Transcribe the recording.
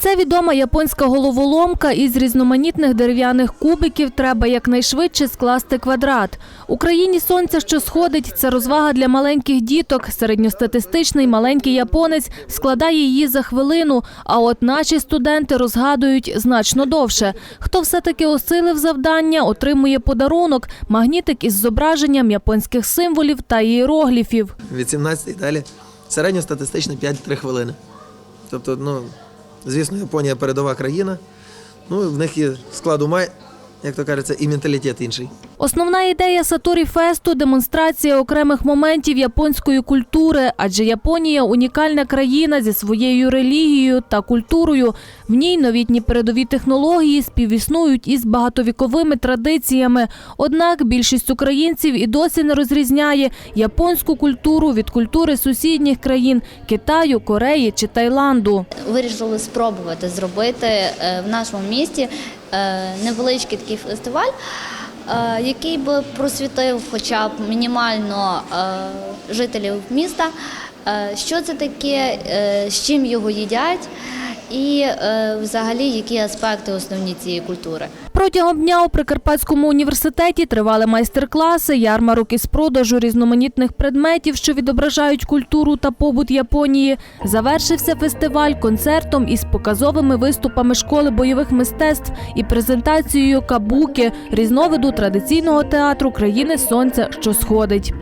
Це відома японська головоломка із різноманітних дерев'яних кубиків треба якнайшвидше скласти квадрат. У країні сонця, що сходить, це розвага для маленьких діток. Середньостатистичний маленький японець складає її за хвилину. А от наші студенти розгадують значно довше. Хто все-таки осилив завдання, отримує подарунок – магнітик із зображенням японських символів та іерогліфів. від 17 і далі. Середньостатистично 5-3 хвилини. Тобто, ну, звісно, Японія передова країна. Ну, в них є склад ума, як то кажеться, і менталітет інший. Основна ідея Саторі Фесту – демонстрація окремих моментів японської культури, адже Японія – унікальна країна зі своєю релігією та культурою. В ній новітні передові технології співіснують із багатовіковими традиціями. Однак більшість українців і досі не розрізняє японську культуру від культури сусідніх країн – Китаю, Кореї чи Таїланду. вирішили спробувати зробити е, в нашому місті невеличкий такий фестиваль, е, який би просвітив хоча б мінімально е, жителів міста, е, що це таке, е, з чим його їдять, і е, взагалі які аспекти основні цієї культури. Протягом дня у Прикарпатському університеті тривали майстер-класи, ярмарок із продажу різноманітних предметів, що відображають культуру та побут Японії. Завершився фестиваль концертом із показовими виступами школи бойових мистецтв і презентацією кабуки, різновиду традиційного театру країни сонця, що сходить.